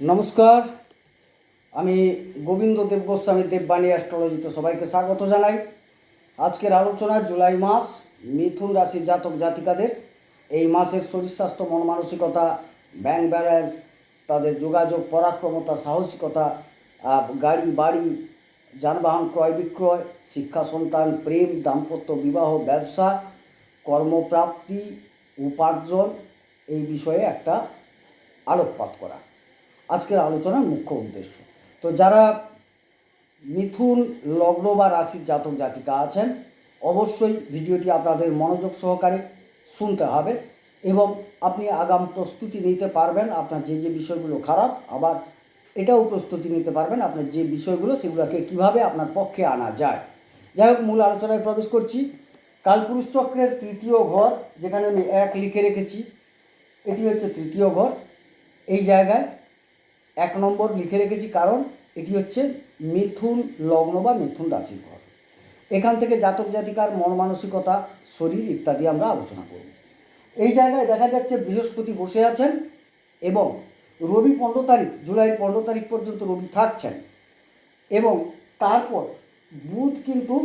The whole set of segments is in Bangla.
নমস্কার। আমি গোবিন্দ দেব গোস্বামী দেববাণী অ্যাস্ট্রোলজিতে সবাইকে স্বাগত জানাই। আজকের আলোচনা জুলাই মাস, মিথুন রাশির জাতক জাতিকাদের। এই মাসের শরীর স্বাস্থ্য, মন মানসিকতা ব্যাংক ব্যালেন্স তাদের যোগাযোগ, পরাক্রমতা, সাহসিকতা গাড়ি, বাড়ি, যানবাহন ক্রয় বিক্রয়, শিক্ষা, সন্তান, প্রেম, দাম্পত্য বিবাহ, ব্যবসা, কর্মপ্রাপ্তি, উপার্জন, এই বিষয়ে একটা আলোকপাত করা। আজকের আলোচনার মুখ্য উদ্দেশ্য। তো যারা মিথুন, লগ্ন বা রাশির জাতক জাতিকা আছেন, অবশ্যই ভিডিওটি আপনাদের মনোযোগ সহকারে শুনতে হবে এবং আপনি আগাম প্রস্তুতি নিতে পারবেন, আপনার যে যে বিষয়গুলো খারাপ, আবার এটাও প্রস্তুতি নিতে পারবেন আপনার যে বিষয়গুলো সেগুলোকে কীভাবে আপনার পক্ষে আনা যায়। যাই হোক, মূল আলোচনায় প্রবেশ করছি। কালপুরুষ চক্রের তৃতীয় ঘর, যেখানে আমি এক লিখে রেখেছি, এটি হচ্ছে তৃতীয় ঘর। এই জায়গায় এক নম্বর লিখে রেখেছি কারণ এটি হচ্ছে মিথুন লগ্ন বা মিথুন রাশির ঘর। এখান থেকে জাতক জাতিকার মন মানসিকতা, শরীর ইত্যাদি আমরা আলোচনা করব। এই জায়গায় দেখা যাচ্ছে বৃহস্পতি বসে আছেন এবং রবি পনেরো তারিখ জুলাইয়ের পনেরো তারিখ পর্যন্ত রবি থাকছেন এবং তারপর বুধ কিন্তু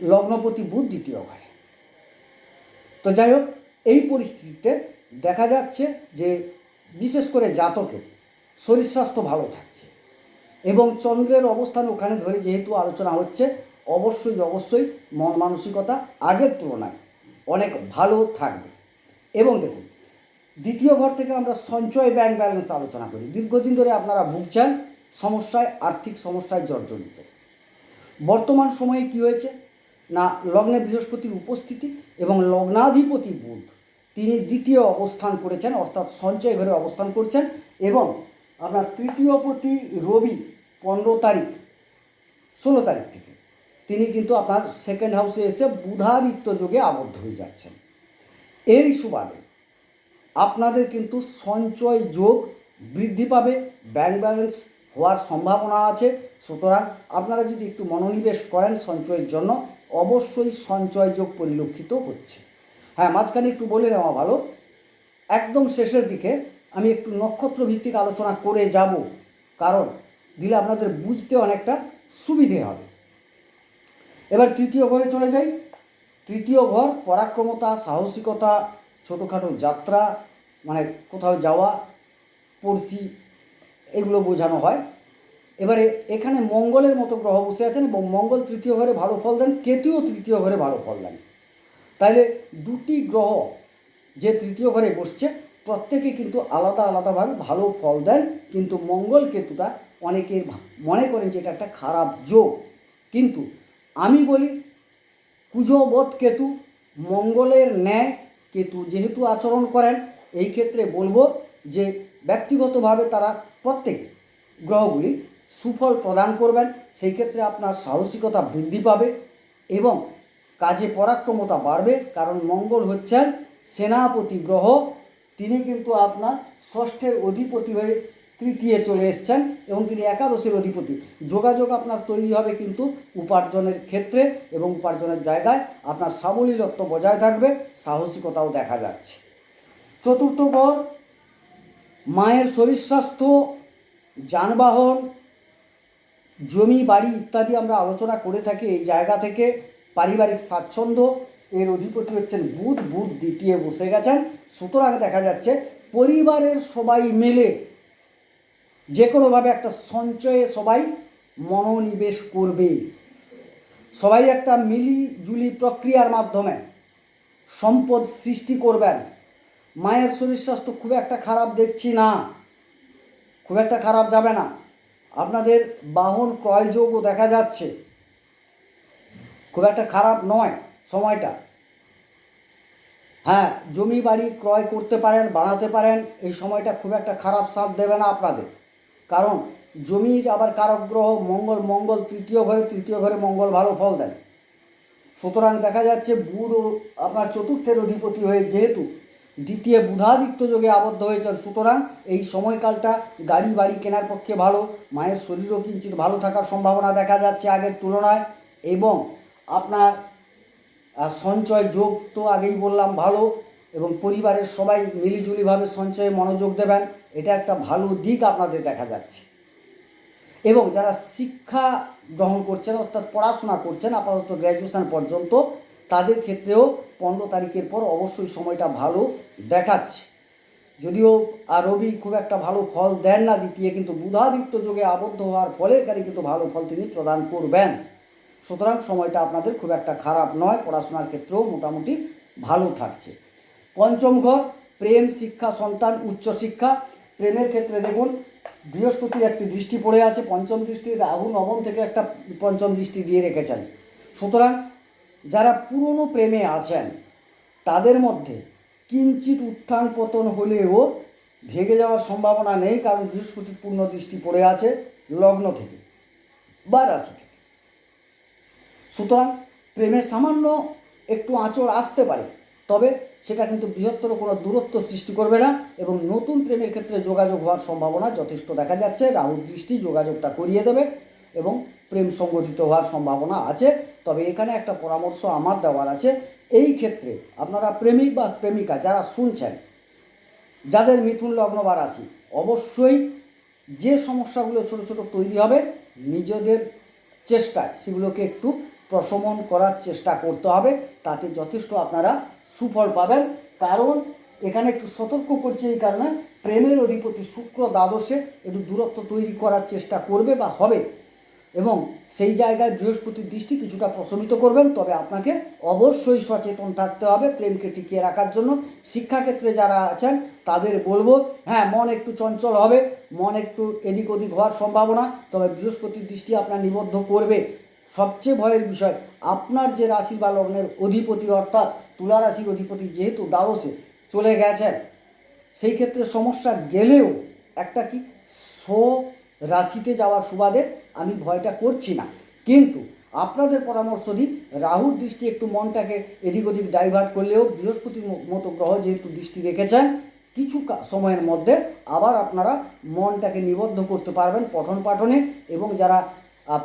লগ্নপতি বুধ দ্বিতীয় ঘরে। তো যাই হোক, এই পরিস্থিতিতে দেখা যাচ্ছে যে বিশেষ করে জাতকের শরীর স্বাস্থ্য ভালো থাকছে। এবং চন্দ্রের অবস্থান ওখানে ধরে যেহেতু আলোচনা হচ্ছে, অবশ্যই অবশ্যই মন মানসিকতা আগের তুলনায় অনেক ভালো থাকবে। এবং দেখুন, দ্বিতীয় ঘর থেকে আমরা সঞ্চয় ব্যাংক ব্যালেন্স আলোচনা করি। দীর্ঘদিন ধরে আপনারা ভুগছেন সমস্যায়, আর্থিক সমস্যায় জর্জরিত। বর্তমান সময়ে কি হয়েছে? না, লগ্নে বৃহস্পতির উপস্থিতি এবং লগ্নাধিপতি বুধ। তিনি দ্বিতীয় অবস্থান করেছেন, অর্থাৎ সঞ্চয় ঘরে অবস্থান করছেন এবং আপনার তৃতীয়পতি রবি পনেরো তারিখ, ষোলো তারিখ থেকে তিনি কিন্তু আপনার সেকেন্ড হাউসে এসে বুধাদিত্য যোগে আবদ্ধ হয়ে যাচ্ছেন। এরই সুবাদে আপনাদের কিন্তু সঞ্চয় যোগ বৃদ্ধি পাবে ব্যাংক ব্যালেন্স হওয়ার সম্ভাবনা আছে। সুতরাং আপনারা যদি একটু মনোনিবেশ করেন সঞ্চয়ের জন্য, অবশ্যই সঞ্চয় যোগ পরিলক্ষিত হচ্ছে। হ্যাঁ মাঝখানে একটু বলে নেওয়া ভালো। একদম শেষের দিকে আমি একটু নক্ষত্র ভিত্তিক আলোচনা করে যাব, কারণ দিলে আপনাদের বুঝতে অনেকটা সুবিধে হবে। এবার তৃতীয় ঘরে চলে যাই। তৃতীয় ঘর, পরাক্রমতা, সাহসিকতা, ছোটোখাটো যাত্রা মানে কোথাও যাওয়া, পড়শি, এগুলো বোঝানো হয়। এবারে এখানে মঙ্গলের মতো গ্রহ বসে আছেন এবং মঙ্গল তৃতীয় ঘরে ভালো ফল দেন, কেতুও তৃতীয় ঘরে ভালো ফল দেন। তাইলে দুটি গ্রহ যে তৃতীয় ঘরে বসছে, প্রত্যেকে কিন্তু আলাদা আলাদাভাবে ভালো ফল দেন, কিন্তু মঙ্গল কেতুটা অনেকের মনে করেন যে এটা একটা খারাপ যোগ। কিন্তু আমি বলি কুজবধ কেতু মঙ্গলের ন্যায় কেতু যেহেতু আচরণ করেন, এই ক্ষেত্রে বলব যে ব্যক্তিগতভাবে তারা প্রত্যেকে গ্রহগুলি সুফল প্রদান করবেন, সেই ক্ষেত্রে আপনার সাহসিকতা বৃদ্ধি পাবে এবং কাজে পরাক্রমতা বাড়বে, কারণ মঙ্গল হচ্ছেন সেনাপতি গ্রহ। তিনি কিন্তু আপনার ষষ্ঠের অধিপতি হয়ে তৃতীয় চলে এসছেন এবং তিনি একাদশের অধিপতি। যোগাযোগ আপনার তৈরি হবে কিন্তু উপার্জনের ক্ষেত্রে এবং উপার্জনের জায়গায় আপনার সাবলীলত্ব বজায় থাকবে, সাহসিকতাও দেখা যাচ্ছে। চতুর্থ ঘর, মায়ের শরীর স্বাস্থ্য, যানবাহন, জমি, বাড়ি ইত্যাদি আমরা আলোচনা করে থাকি এই জায়গা থেকে। পারিবারিক স্বাচ্ছন্দ্য, এর অধিপতি হচ্ছেন বুধ বুধ দ্বিতীয় বসে গেছেন। সুতরাং দেখা যাচ্ছে পরিবারের সবাই মিলে যে কোনোভাবে একটা সঞ্চয়ে সবাই মনোনিবেশ করবে। সবাই একটা মিলিজুলি প্রক্রিয়ার মাধ্যমে সম্পদ সৃষ্টি করবেন। মায়ের শরীর স্বাস্থ্য খুব একটা খারাপ দেখছি না। খুব একটা খারাপ যাবে না। আপনাদের বাহন ক্রয়যোগও দেখা যাচ্ছে। খুব একটা খারাপ নয় সময়টা। হ্যাঁ জমি বাড়ি ক্রয় করতে পারেন, বাড়াতে পারেন, এই সময়টা খুব একটা খারাপ সাথ দেবে না আপনাদের। কারণ জমির আবার কারক গ্রহ, মঙ্গল মঙ্গল তৃতীয় ঘরে তৃতীয় ঘরে মঙ্গল ভালো ফল দেন সুতরাং দেখা যাচ্ছে বুধ আপনার চতুর্থের অধিপতি হয়ে যেহেতু দ্বিতীয় বুধাদিত্য যোগে আবদ্ধ হয়েছেন, সুতরাং এই সময়কালটা গাড়ি বাড়ি কেনার পক্ষে ভালো, মায়ের শরীরও কিঞ্চিত ভালো থাকার সম্ভাবনা দেখা যাচ্ছে আগের তুলনায় এবং আপনার সঞ্চয় যোগ তো আগেই বললাম ভালো এবং পরিবারের সবাই মিলিজুলিভাবে সঞ্চয়ে মনোযোগ দেবেন, এটা একটা ভালো দিক আপনাদের দেখা যাচ্ছে। এবং যারা শিক্ষা গ্রহণ করছেন অর্থাৎ পড়াশোনা করছেন আপাতত গ্র্যাজুয়েশন পর্যন্ত, তাদের ক্ষেত্রেও পনেরো তারিখের পর অবশ্যই সময়টা ভালো দেখাচ্ছে। যদিও আর রবি খুব একটা ভালো ফল দেন না, দ্বিতীয় কিন্তু বুধাদিত্য যোগে আবদ্ধ হওয়ার ফলে এখানে কিন্তু ভালো ফল তিনি প্রদান করবেন। সুতরাং সময়টা আপনাদের খুব একটা খারাপ নয়, পড়াশোনার ক্ষেত্রেও মোটামুটি ভালো থাকছে। পঞ্চম ঘর, প্রেম, শিক্ষা, সন্তান উচ্চশিক্ষা প্রেমের ক্ষেত্রে দেখুন, বৃহস্পতির একটি দৃষ্টি পড়ে আছে, পঞ্চম দৃষ্টি রাহু নবম থেকে একটা পঞ্চম দৃষ্টি দিয়ে রেখেছেন। সুতরাং যারা পুরনো প্রেমে আছেন, তাদের মধ্যে কিঞ্চিত উত্থান পতন হলেও ভেঙে যাওয়ার সম্ভাবনা নেই, কারণ বৃহস্পতির পূর্ণ দৃষ্টি পড়ে আছে লগ্ন থেকে, বা রাশি থেকে। সুতরাং প্রেমের সামান্য একটু আঁচড় আসতে পারে, তবে সেটা কিন্তু বৃহত্তর কোনো দূরত্ব সৃষ্টি করবে না এবং নতুন প্রেমের ক্ষেত্রে যোগাযোগ হওয়ার সম্ভাবনা যথেষ্ট দেখা যাচ্ছে। রাহুর দৃষ্টি যোগাযোগটা করিয়ে দেবে এবং প্রেম সংগঠিত হওয়ার সম্ভাবনা আছে। তবে এখানে একটা পরামর্শ আমার দেওয়ার আছে। এই ক্ষেত্রে আপনারা প্রেমিক বা প্রেমিকা যারা শুনছেন, যাদের মিথুন লগ্ন বা রাশি, অবশ্যই যে সমস্যাগুলো ছোট ছোট তৈরি হবে, নিজেদের চেষ্টায় সেগুলোকে একটু প্রশমন করার চেষ্টা করতে হবে। তাতে যথেষ্ট আপনারা সুফল পাবেন। কারণ এখানে একটু সতর্ক করছে এই কারণে, প্রেমের অধিপতি শুক্র দ্বাদশে একটু দূরত্ব তৈরি করার চেষ্টা করবে বা হবে এবং সেই জায়গায় বৃহস্পতির দৃষ্টি কিছুটা প্রশমিত করবেন। তবে আপনাকে অবশ্যই সচেতন থাকতে হবে প্রেমকে টিকিয়ে রাখার জন্য। শিক্ষাক্ষেত্রে যারা আছেন, তাদের বলব হ্যাঁ মন একটু চঞ্চল হবে, মন একটু এদিক ওদিক হওয়ার সম্ভাবনা, তবে বৃহস্পতির দৃষ্টি আপনার নিবদ্ধ করবে। সবচেয়ে ভয়ের বিষয়, আপনার যে রাশি বা লগ্নের অধিপতি অর্থাৎ তুলা রাশির অধিপতি যেহেতু দ্বাদশে চলে গেছেন, সেই ক্ষেত্রে সমস্যা গেলেও একটা কি স্ব রাশিতে যাওয়ার সুবাদে আমি ভয়টা করছি না। কিন্তু আপনাদের পরামর্শ দিই, রাহুর দৃষ্টি একটু মনটাকে এদিক ওদিক ডাইভার্ট করলেও বৃহস্পতির মতো গ্রহ যেহেতু দৃষ্টি রেখেছেন, কিছু সময়ের মধ্যে আবার আপনারা মনটাকে নিবদ্ধ করতে পারবেন পঠন পাঠনে এবং যারা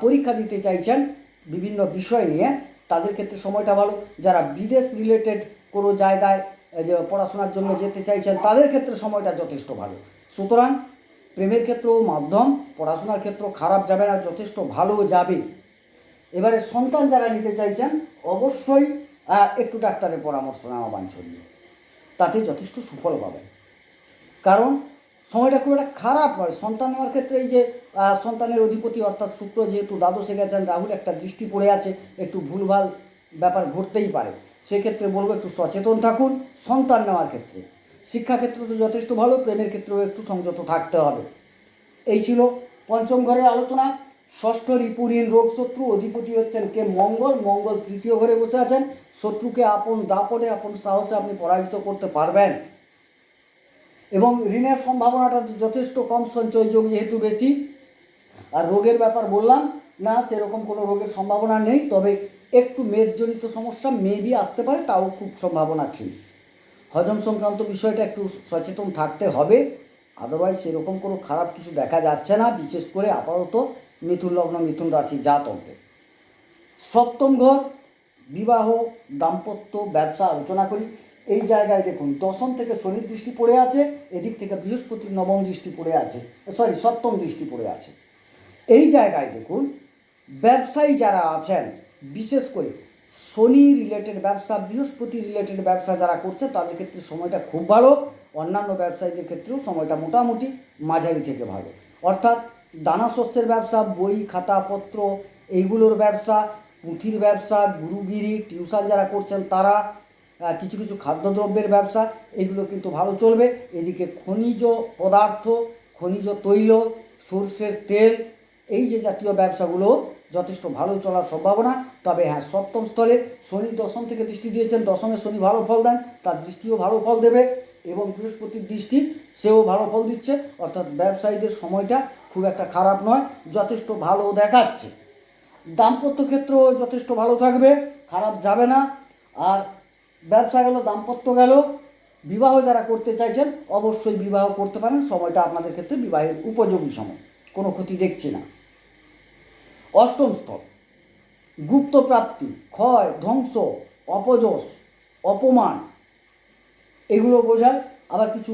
পরীক্ষা দিতে চাইছেন বিভিন্ন বিষয় নিয়ে, তাদের ক্ষেত্রে সময়টা ভালো। যারা বিদেশ রিলেটেড কোনো জায়গায় যে পড়াশোনার জন্য যেতে চাইছেন, তাদের ক্ষেত্রে সময়টা যথেষ্ট ভালো। সুতরাং প্রেমের ক্ষেত্রেও মাধ্যম, পড়াশোনার ক্ষেত্রেও খারাপ যাবে না, যথেষ্ট ভালো যাবে। এবারে সন্তান যারা নিতে চাইছেন, অবশ্যই একটু ডাক্তারের পরামর্শ নেওয়া বাঞ্ছনীয়। তাতে যথেষ্ট সুফল পাবেন। কারণ সময়টা খুব একটা খারাপ নয়। সন্তান নেওয়ার ক্ষেত্রে এই যে সন্তানের অধিপতি অর্থাৎ শুক্র যেহেতু দ্বাদশে গেছেন, রাহুল একটা দৃষ্টি পড়ে আছে, একটু ভুলভাল ব্যাপার ঘটতেই পারে। সেক্ষেত্রে বলব একটু সচেতন থাকুন সন্তান নেওয়ার ক্ষেত্রে। শিক্ষাক্ষেত্রে তো যথেষ্ট ভালো, প্রেমের ক্ষেত্রেও একটু সংযত থাকতে হবে। এই ছিল পঞ্চম ঘরের আলোচনা। ষষ্ঠ রিপুঋণ রোগ শত্রু অধিপতি হচ্ছেন কে মঙ্গল মঙ্গল তৃতীয় ঘরে বসে আছেন। শত্রুকে আপন দাপটে আপন সাহসে আপনি পরাজিত করতে পারবেন। এবং ঋণের সম্ভাবনাটা যথেষ্ট কম সঞ্চয় যোগ যেহেতু বেশি। আর রোগের ব্যাপার বললাম, না, সেরকম কোনো রোগের সম্ভাবনা নেই, তবে একটু মেদজনিত সমস্যা মেবি আসতে পারে, তাও খুব সম্ভাবনা ক্ষীণ হজম সংক্রান্ত বিষয়টা একটু সচেতন থাকতে হবে আদারওয়াইজ সেরকম কোনো খারাপ কিছু দেখা যাচ্ছে না, বিশেষ করে আপাতত মিথুন লগ্ন, মিথুন রাশি জাতকদের। সপ্তম ঘর, বিবাহ, দাম্পত্য, ব্যবসা আলোচনা করি। এই জায়গায় দেখুন, দশম থেকে শনির দৃষ্টি পড়ে আছে, এদিক থেকে বৃহস্পতির নবম দৃষ্টি পড়ে আছে সরি সপ্তম দৃষ্টি পড়ে আছে। এই জায়গায় দেখুন, ব্যবসায়ী যারা আছেন, বিশেষ করে শনি রিলেটেড ব্যবসা, বৃহস্পতি রিলেটেড ব্যবসা যারা করছে, তাদের ক্ষেত্রে সময়টা খুব ভালো, অন্যান্য ব্যবসায়ীদের ক্ষেত্রেও সময়টা মোটামুটি মাঝারি থেকে ভালো। অর্থাৎ দানা শস্যের ব্যবসা, বই খাতাপত্র এইগুলোর ব্যবসা, পুঁথির ব্যবসা, গুরুগিরি টিউশন যারা করছেন, তারা কিছু কিছু খাদ্যদ্রব্যের ব্যবসা, এগুলো কিন্তু ভালো চলবে। এদিকে খনিজ পদার্থ, খনিজ তৈল, সর্ষের তেল, এই যে জাতীয় ব্যবসাগুলো যথেষ্ট ভালো চলার সম্ভাবনা। তবে হ্যাঁ সপ্তম স্থলে শনি দশম থেকে দৃষ্টি দিয়েছেন। দশমে শনি ভালো ফল দেন, তার দৃষ্টিও ভালো ফল দেবে এবং বৃহস্পতির দৃষ্টি সেও ভালো ফল দিচ্ছে। অর্থাৎ ব্যবসায়ীদের সময়টা খুব একটা খারাপ নয়, যথেষ্ট ভালো দেখাচ্ছে। দাম্পত্য ক্ষেত্রেও যথেষ্ট ভালো থাকবে, খারাপ যাবে না। আর ব্যবসা গেল, দাম্পত্য গেল। বিবাহ যারা করতে চাইছেন, অবশ্যই বিবাহ করতে পারেন। সময়টা আপনাদের ক্ষেত্রে বিবাহের উপযোগী সময়। কোনো ক্ষতি দেখছি না। অষ্টম স্তর, গুপ্ত প্রাপ্তি, ক্ষয়, ধ্বংস, অপযশ, অপমান এগুলো বোঝায়। আবার কিছু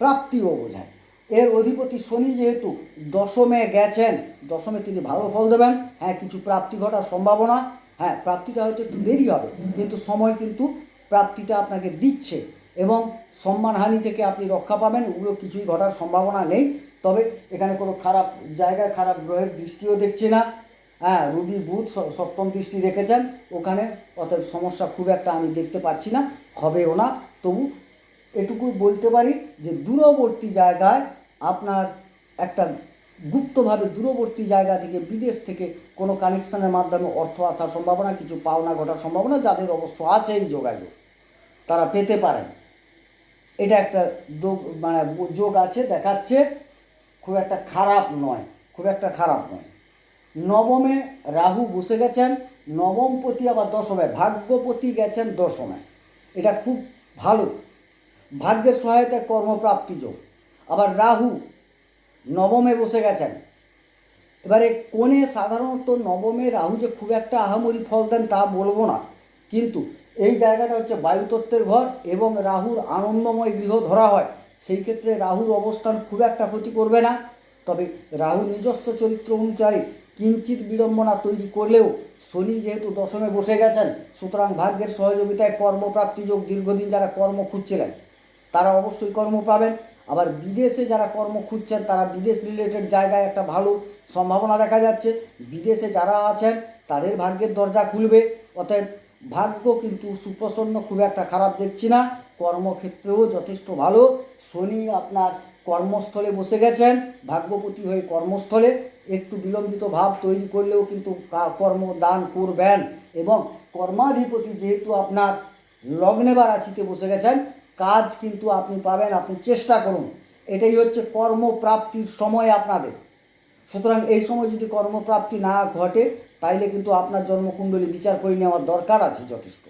প্রাপ্তিও বোঝায়। এর অধিপতি শনি যেহেতু দশমে গেছেন, দশমে তিনি ভালো ফল দেবেন। হ্যাঁ কিছু প্রাপ্তি ঘটার সম্ভাবনা। হ্যাঁ প্রাপ্তিটা হয়তো একটু দেরি হবে, কিন্তু সময় কিন্তু প্রাপ্তিটা আপনাকে দিচ্ছে এবং সম্মানহানি থেকে আপনি রক্ষা পাবেন, ওগুলো কিছুই ঘটার সম্ভাবনা নেই। তবে এখানে কোনো খারাপ জায়গায় খারাপ গ্রহের দৃষ্টিও দেখছি না। হ্যাঁ রবি বুধ সপ্তম দৃষ্টি রেখেছেন। ওখানে অতএব সমস্যা খুব একটা আমি দেখতে পাচ্ছি না, হবেও না। তবু এটুকু বলতে পারি যে দূরবর্তী জায়গায় আপনার একটা গুপ্তভাবে দূরবর্তী জায়গা থেকে, বিদেশ থেকে কোনো কানেকশনের মাধ্যমে অর্থ আসার সম্ভাবনা, কিছু পাওনা ঘটার সম্ভাবনা, যাদের অবশ্য আছে এই যোগাযোগ। তারা পেতে পারেন। এটা একটা মানে যোগ আছে, দেখাচ্ছে, খুব একটা খারাপ নয়, খুব একটা খারাপ নয়। নবমে রাহু বসে গেছেন, নবম নবমপতি আবার দশমে, ভাগ্যপতি গেছেন দশমে। এটা খুব ভালো। ভাগ্যের সহায়তায় কর্মপ্রাপ্তি যোগ। আবার রাহু নবমে বসে গেছেন। এবারে কোণে সাধারণত নবমে রাহু যে খুব একটা আহামরি ফল দেন তা বলব না। কিন্তু এই জায়গাটা হচ্ছে বায়ুতত্ত্বের ঘর এবং রাহুর আনন্দময় গৃহ ধরা হয়। সেই ক্ষেত্রে রাহুর অবস্থান খুব একটা ক্ষতি করবে না। তবে রাহুর নিজস্ব চরিত্র অনুসারে কিঞ্চিত বিড়ম্বনা তৈরি করলেও শনি যেহেতু দশমে বসে গেছেন, সুতরাং ভাগ্যের সহযোগিতায় কর্মপ্রাপ্তি যোগ দীর্ঘদিন যারা কর্ম খুঁজছিলেন, তারা অবশ্যই কর্ম পাবেন। আবার বিদেশে যারা কর্ম খুঁজছেন, তারা বিদেশ রিলেটেড জায়গায় একটা ভালো সম্ভাবনা দেখা যাচ্ছে। বিদেশে যারা আছেন, তাদের ভাগ্যের দরজা খুলবে। অতএব ভাগ্য কিন্তু সুপ্রসন্ন, খুব একটা খারাপ দেখছি না। কর্মক্ষেত্রেও যথেষ্ট ভালো। শনি আপনার কর্মস্থলে বসে গেছেন, ভাগ্যপতি হয়ে কর্মস্থলে। একটু বিলম্বিত ভাব তৈরি করলেও কিন্তু কর্মদান করবেন এবং কর্মাধিপতি যেহেতু আপনার লগ্নে বা রাশিতে বসে গেছেন, কাজ কিন্তু আপনি পাবেন, আপনি চেষ্টা করুন। এটাই হচ্ছে কর্মপ্রাপ্তির সময় আপনাদের। সুতরাং এই সময় যদি কর্মপ্রাপ্তি না ঘটে তাইলে কিন্তু আপনার জন্মকুণ্ডলী বিচার করে নেওয়ার দরকার আছে যথেষ্ট।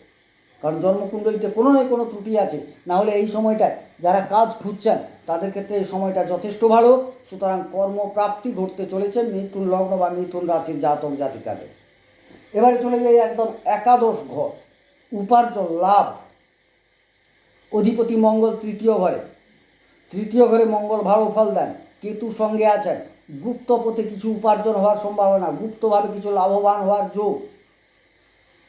কারণ জন্মকুণ্ডলীতে কোনো না কোনো ত্রুটি আছে। না হলে এই সময়টায় যারা কাজ খুঁজছেন, তাদের ক্ষেত্রে এই সময়টা যথেষ্ট ভালো। সুতরাং কর্মপ্রাপ্তি ঘটতে চলেছে মিথুন লগ্ন বা মিথুন রাশির জাতক জাতিকাদের। এবারে চলে যাই একদম একাদশ ঘর, উপার্জন, লাভ। অধিপতি মঙ্গল তৃতীয় ঘরে। তৃতীয় ঘরে মঙ্গল ভালো ফল দেন, কেতু সঙ্গে আছেন। গুপ্ত পথে কিছু উপার্জন হওয়ার সম্ভাবনা, গুপ্তভাবে কিছু লাভবান হওয়ার যোগ।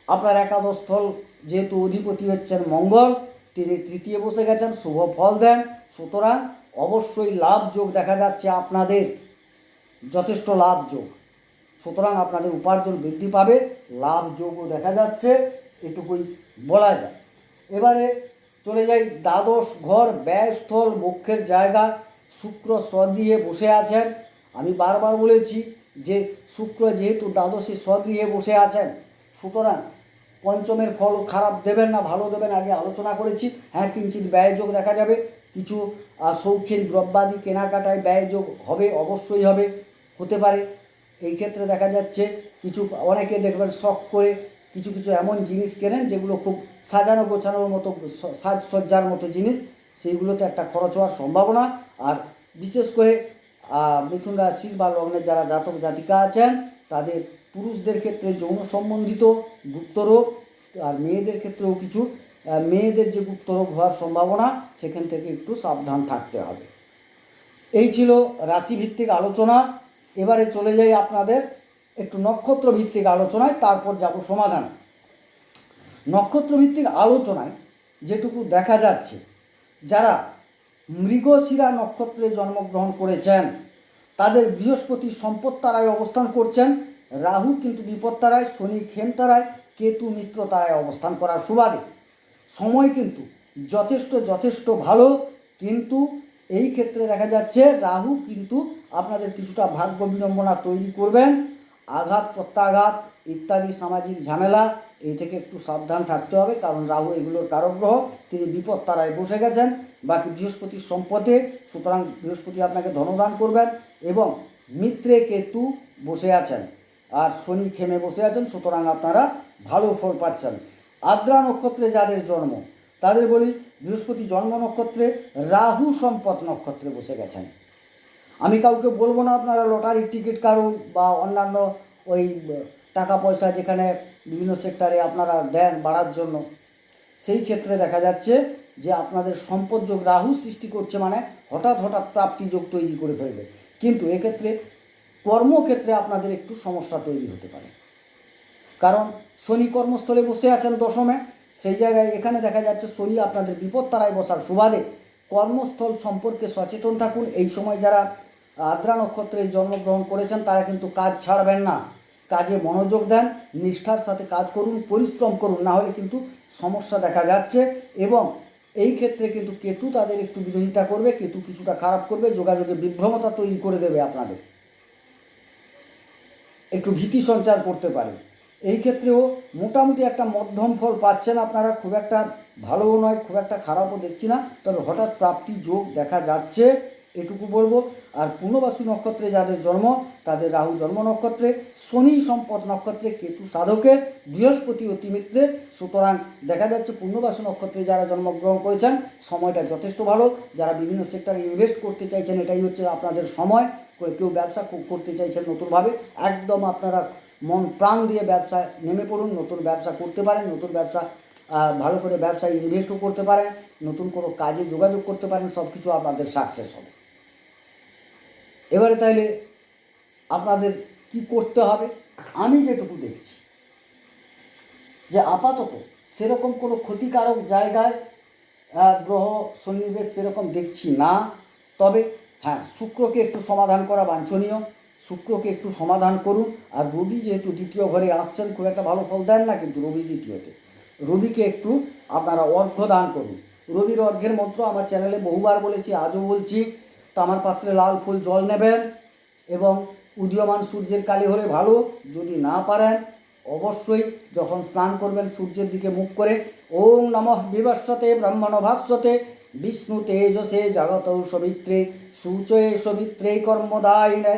আপনার একাদশ স্থল যেহেতু অধিপতি হচ্ছেন মঙ্গল, তিনি তৃতীয় বসে গেছেন, শুভ ফল দেন। সুতরাং অবশ্যই লাভ যোগ দেখা যাচ্ছে আপনাদের। যথেষ্ট লাভ যোগ। সুতরাং আপনাদের উপার্জন বৃদ্ধি পাবে, লাভ যোগও দেখা যাচ্ছে, এটুকুই বলা যায়। এবারে চলে যাই দ্বাদশ ঘর, ব্যয়স্থল মুখ্যের জায়গা। শুক্র স্বগৃহে বসে আছেন। আমি বারবার বলেছি যে শুক্র যেহেতু দ্বাদশে স্বগৃহে বসে আছেন, সুতরাং পঞ্চমের ফল খারাপ দেবেন না, ভালো দেবেন, আগে আলোচনা করেছি। হ্যাঁ কিঞ্চিত ব্যয়যোগ দেখা যাবে, কিছু শৌখিন দ্রব্যাদি কেনাকাটায় ব্যয়যোগ হবে, অবশ্যই হবে, হতে পারে। এই ক্ষেত্রে দেখা যাচ্ছে কিছু, অনেকে দেখবেন শখ করে কিছু কিছু এমন জিনিস কেনেন যেগুলো খুব সাজানো গোছানোর মতো সাজসজ্জার মতো জিনিস, সেইগুলোতে একটা খরচ হওয়ার সম্ভাবনা। আর বিশেষ করে মিথুন রাশির বা লগ্নের যারা জাতক জাতিকা আছেন, তাদের পুরুষদের ক্ষেত্রে যৌন সম্বন্ধিত গুপ্তরোগ আর মেয়েদের ক্ষেত্রেও কিছু। মেয়েদের যে গুপ্তরোগ হওয়ার সম্ভাবনা, সেখান থেকে একটু সাবধান থাকতে হবে। এই ছিল রাশিভিত্তিক আলোচনা। এবারে চলে যাই আপনাদের একটু নক্ষত্র ভিত্তিক আলোচনায়, তারপর যাব সমাধানে। নক্ষত্র ভিত্তিক আলোচনায় যেটুকু দেখা যাচ্ছে, যারা মৃগশিরা নক্ষত্রে জন্মগ্রহণ করেছেন। তাদের বৃহস্পতি সম্পদ তারায় অবস্থান করছেন। রাহু কিন্তু বিপদ তারায় শনি খেম তারায় কেতু মিত্র তারায় অবস্থান করার সুবাদে। সময় কিন্তু যথেষ্ট যথেষ্ট ভালো, কিন্তু এই ক্ষেত্রে দেখা যাচ্ছে রাহু কিন্তু আপনাদের কিছুটা ভাগ্য বিড়ম্বনা তৈরি করবেন। আঘাত, প্রত্যাঘাত ইত্যাদি সামাজিক ঝামেলা এই থেকে একটু সাবধান থাকতে হবে, কারণ রাহু এগুলোর কারক গ্রহ, তিনি বিপদ তারায় বসে গেছেন। বাকি বৃহস্পতির সম্পদে, সুতরাং বৃহস্পতি আপনাকে ধনদান করবেন এবং মিত্রে কেতু বসে আছেন, আর শনি খেমে বসে আছেন, সুতরাং আপনারা ভালো ফল পাচ্ছেন। আদ্রা নক্ষত্রে যাদের জন্ম, তাদের বলি বৃহস্পতি জন্ম নক্ষত্রে, রাহু সম্পদ নক্ষত্রে বসে গেছেন। আমি কাউকে বলব না আপনারা লটারির টিকিট কারুন বা অন্যান্য ওই টাকা পয়সা যেখানে বিভিন্ন সেক্টরে আপনারা দেন বাড়ার জন্য। সেই ক্ষেত্রে দেখা যাচ্ছে যে আপনাদের সম্পদ যোগ রাহু সৃষ্টি করছে মানে হঠাৎ হঠাৎ প্রাপ্তি যোগ তৈরি করে ফেলবে। কিন্তু এক্ষেত্রে কর্মক্ষেত্রে আপনাদের একটু সমস্যা তৈরি হতে পারে। কারণ শনি কর্মস্থলে বসে আছেন দশমে, সেই জায়গায় এখানে দেখা যাচ্ছে শনি আপনাদের বিপদ তারায় বসার সুবাদে কর্মস্থল সম্পর্কে সচেতন থাকুন। এই সময় যারা আদ্রা নক্ষত্রে জন্মগ্রহণ করেছেন, তারা কিন্তু কাজ ছাড়বেন না। কাজে মনোযোগ দেন, নিষ্ঠার সাথে কাজ করুন, পরিশ্রম করুন, না হলে কিন্তু সমস্যা দেখা যাচ্ছে এবং এই ক্ষেত্রে কিন্তু কেতু তাদের একটু বিরোধিতা করবে, কেতু কিছুটা খারাপ করবে, যোগাযোগে বিভ্রমতা তৈরি করে দেবে আপনাদের। একটু ভীতি সঞ্চার করতে পারে। এই ক্ষেত্রেও মোটামুটি একটা মধ্যম ফল পাচ্ছেন আপনারা, খুব একটা ভালোও নয়, খুব একটা খারাপও দেখছি না, তবে হঠাৎ প্রাপ্তি যোগ দেখা যাচ্ছে। এটুকু বলব। আর পূর্ণবাসী নক্ষত্রে যাদের জন্ম, তাদের রাহু জন্ম নক্ষত্রে, শনি সম্পদ নক্ষত্রে, কেতু সাধকে বৃহস্পতি অতিমিত্রে। সুতরাং দেখা যাচ্ছে পূর্ণবাসী নক্ষত্রে যারা জন্মগ্রহণ করেছেন, সময়টা যথেষ্ট ভালো। যারা বিভিন্ন সেক্টরে ইনভেস্ট করতে চাইছেন, এটাই হচ্ছে আপনাদের সময়। কেউ ব্যবসা করতে চাইছেন নতুনভাবে, একদম আপনারা মন প্রাণ দিয়ে ব্যবসায় নেমে পড়ুন। নতুন ব্যবসা করতে পারেন, নতুন ব্যবসা ভালো করে ব্যবসায় ইনভেস্টও করতে পারেন। নতুন কোনো কাজে যোগাযোগ করতে পারেন সব কিছু আপনাদের সাকসেস হবে। এবারে তাইলে আপনাদের কি করতে হবে? আমি যেটুকু দেখছি, যে আপাতত সেরকম কোনো ক্ষতিকারক জায়গায় গ্রহ সন্নিবেশ সেরকম দেখছি না। তবে হ্যাঁ শুক্রকে একটু সমাধান করা বাঞ্ছনীয়। শুক্রকে একটু সমাধান করুন। আর রবি যেহেতু দ্বিতীয় ঘরে আসছেন, খুব একটা ভালো ফল দেন না কিন্তু রবি দ্বিতীয়তে। রবিকে একটু আপনারা অর্ঘ্য দান করুন। রবির অর্ঘ্যের মন্ত্র আমার চ্যানেলে বহুবার বলেছি, আজও বলছি। তো আমার পাত্রে লাল ফুল জল নেবেন এবং উদীয়মান সূর্যের কালি হলে ভালো, যদি না পারেন অবশ্যই যখন স্নান করবেন সূর্যের দিকে মুখ করে, ওম নমঃ বিবস্বতে ব্রহ্মণ ভাস্বতে বিষ্ণু তেজসে জগত সবিত্রে, সূচয়ে সবিত্রে কর্মদায়িনে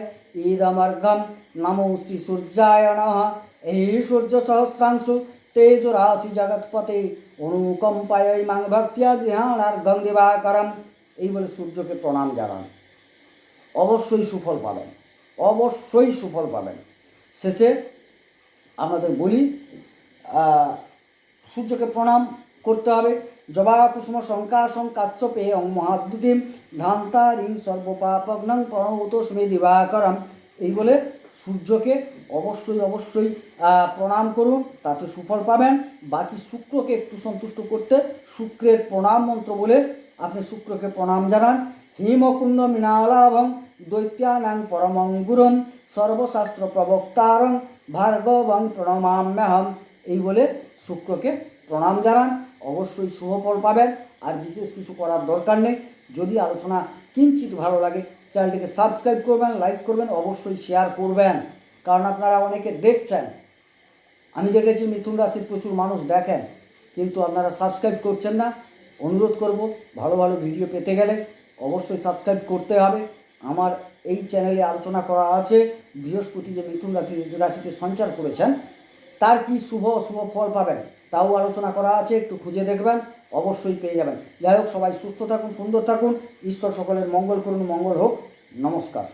ঈদমর্ঘম নমো শ্রী সূর্যায় এই সূর্য সহস্রাংশু তেজ রাশি জগৎপতে অনুকম্পায় মাং ভক্তিয়া গৃহাণার্ঘং দিবাকরম। এই বলে সূর্যকে প্রণাম জানান। অবশ্যই সুফল পাবেন। অবশ্যই সুফল পাবেন। শেষে আপনাদের বলি সূর্যকে প্রণাম করতে হবে। জবা কুসুম শঙ্কাশং কাশ্যপে অং মহাদ্যুতিম ধান্তারিং সর্বপাপগ্নং প্রণৌতস্মে দিবাকরম। এই বলে সূর্যকে অবশ্যই অবশ্যই প্রণাম করুন, তাতে সুফল পাবেন। বাকি শুক্রকে একটু সন্তুষ্ট করতে শুক্রের প্রণাম মন্ত্র বলে আপনি শুক্রকে প্রণাম জানান। হিমকুন্দ মৃণালাভং দৈত্যানাং পরমং গুরুম সর্বশাস্ত্র প্রবক্তারং ভার্গবং প্রণমাম্যহম। এই বলে শুক্রকে প্রণাম জানান। অবশ্যই শুভ ফল পাবেন। আর বিশেষ কিছু করার দরকার নেই। যদি আলোচনা কিঞ্চিত ভালো লাগে, চ্যানেলটিকে সাবস্ক্রাইব করবেন, লাইক করবেন, অবশ্যই শেয়ার করবেন। কারণ আপনারা অনেকে দেখছেন। আমি দেখেছি মিথুন রাশির প্রচুর মানুষ দেখেন, কিন্তু আপনারা সাবস্ক্রাইব করছেন না। অনুরোধ করব, ভালো ভালো ভিডিও পেতে গেলে অবশ্যই সাবস্ক্রাইব করতে হবে। আমার এই চ্যানেলে আলোচনা করা আছে, বৃহস্পতি যে মিথুন রাশি রাশিতে সঞ্চার করেছেন, তার কি শুভ অশুভ ফল পাবেন, তাও আলোচনা করা আছে, একটু খুঁজে দেখবেন, অবশ্যই পেয়ে যাবেন। যাই হোক, সবাই সুস্থ থাকুন, সুন্দর থাকুন, ঈশ্বর সকলের মঙ্গল করুন, মঙ্গল হোক, নমস্কার।